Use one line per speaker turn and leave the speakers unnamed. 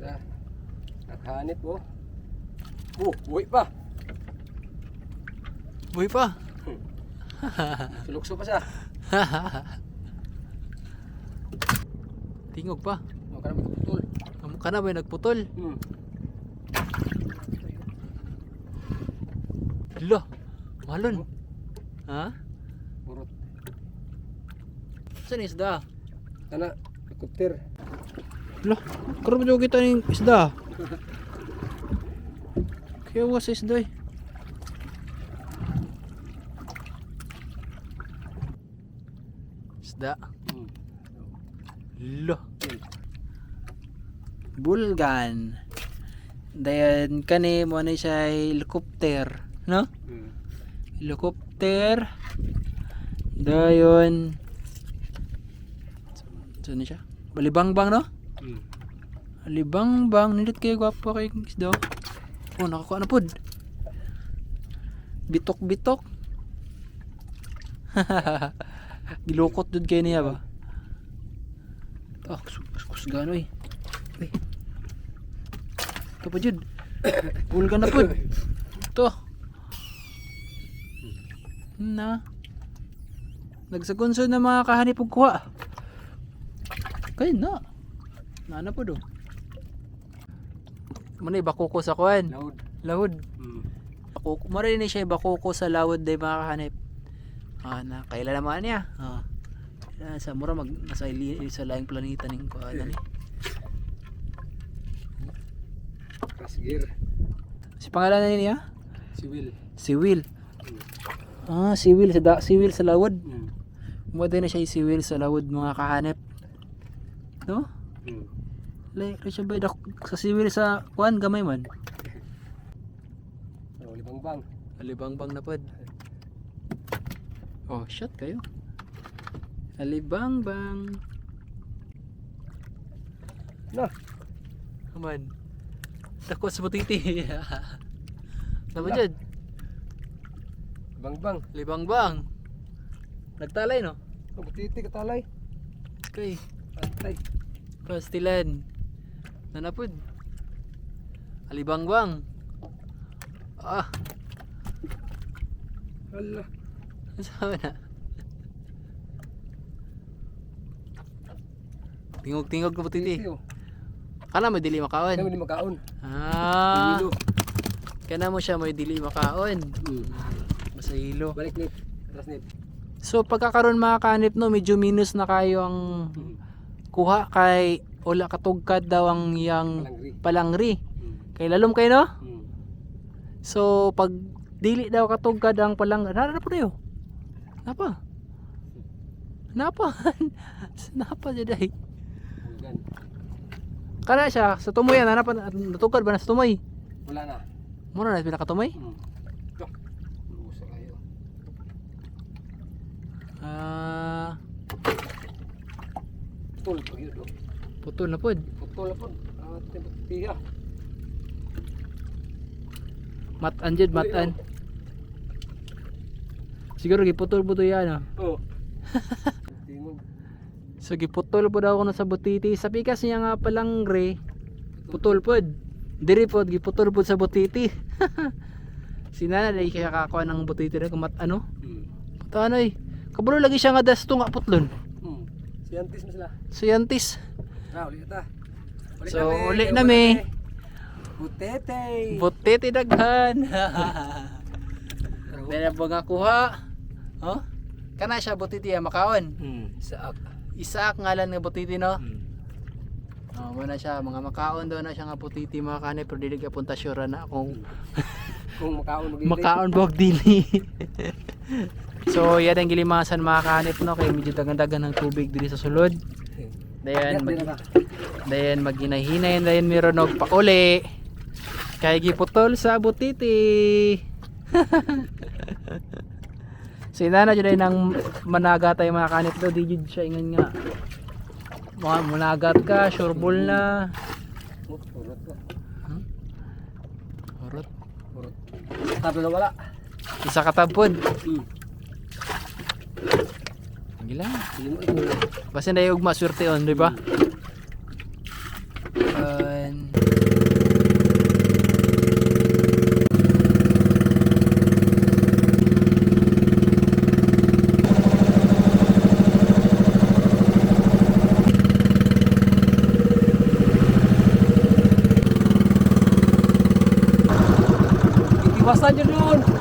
Ah, Nakahanip po. Oh. oh, buhay pa. Buhay pa. Hmm.
Sulukso pa siya.
Tingog pa.
Mukha na may
nagputol. Mukha na may nagputol.
Hmm.
Lo, malon. Oh. Ano? Ha?
Burot.
Saan isda?
Ano, helikopter.
Lo. Karoon mo kita ng isda. Kaya was isda eh. Isda.
Hmm.
Lo. Bulgan. Dayan kani mo na siya helicopter, no?
Hmm.
Helicopter. Dayon. Saan na siya? Balibangbang, no?
Hmm.
Balibangbang. Nindot kayo gwapo kay isda. Oh, nakakuha na pod. Bitok-bitok. Gilukot dud kayo niya ba? Ah, kus kus gano eh. Uy. Ito pa jud. Bulga na pod. Ito. Na. Nagsagunso na mga kahanip og kuha. Kaya na. Nana po do. Manay bakuko sa kuan.
Loud.
Lawod.
Hmm.
Bakuko. Maray ni siya bakuko sa lawod day mga kahanip. Ah, na kailan naman niya. Ah. Ah, sa mura mag nasa ili, sa laing planeta ning kuan ni.
Crash gear.
Si pangalan na niya?
Si Will.
Si Will. Ah, si Will sa da, si Will sa lawod.
Hmm.
Mo na siya si Will sa lawod mga kahanip. No?
Hmm.
Like, siya ba dak sa si Will sa kuan gamay man.
Oh, libang bang.
Alibang-bang na pod. Oh, shot kayo. Alibang-bang.
Na.
Aman. Dako sa butiti. Nama
Wala.
dyan.
Libang bang.
Libang-bang. Nagtalay no?
Oh, butiti katalay.
Okay.
Antay.
Pastilan. Nanapod. Alibang-bang. Ah,
Hala.
Saan na? Tingog-tingog butiti.
Butiti, oh.
Kana mo dili makaon.
ni makaon.
Ah,
Hilo.
kana mo siya mo dili makaon. Basta hilo.
Balik nip. Atras nip.
So pagkakaroon mga kanip no, medyo minus na kayo ang
Hmm.
kuha kay wala katugkad daw ang yang
Palangri.
palangri.
Hmm.
Kay lalom kayo no?
Hmm.
So pag dili daw katugkad ang palangri, nara na po dayo. Napa? Napa? Napa jaday. Kana siya sa tumoy yan, napa natugkad ba na sa tumoy?
Wala na.
Mura na pinakatumoy?
Hmm. Ito. Lusa kayo.
Ah.
Pag yun. Oh.
putol na pod.
Putol na po. Ate butiya.
Matan jud, matan. Siguro giputol po to yan ah.
Oh. Tingog.
So giputol po daw ako na sa butiti. Sa pikas niya nga palang gre, putol pod. Diri pod giputol pod sa butiti. Sinana dai kaya kakuha ng butiti na kumat ano?
Hmm.
Tanoy. Kabalo lagi siya nga dasto nga putlon.
Hmm. Scientist na sila.
Suyantis.
Na, uli ta.
So, uli na, me.
Butete.
Butiti daghan. Dahil po nga kuha. Oh? Kana siya butiti ah, makaon.
Hmm. Saak.
Isa ngalan nga butiti no.
Hmm.
Oh, na siya mga makaon daw na siya nga butiti mga kanay pero dili ka punta sure na kung
Kung makaon mag
makaon bog dili. so yan ang gilimasan mga kanip no kay medyo dagan-dagan ng tubig diri sa sulod. Dayan mag dayan maghinay-hinay dayan meron og pauli. Kay giputol sa butiti. si Nana jud ay nang managa tay mga kanip do di jud siya ingon nga. Mga managat ka, sureball na.
Ko.
Orot.
Purot. Tablo wala.
Isa ka tabpod.
Hmm.
Gila. Basta na yung maswerte on, di ba? Um,
Iwasan nyo doon!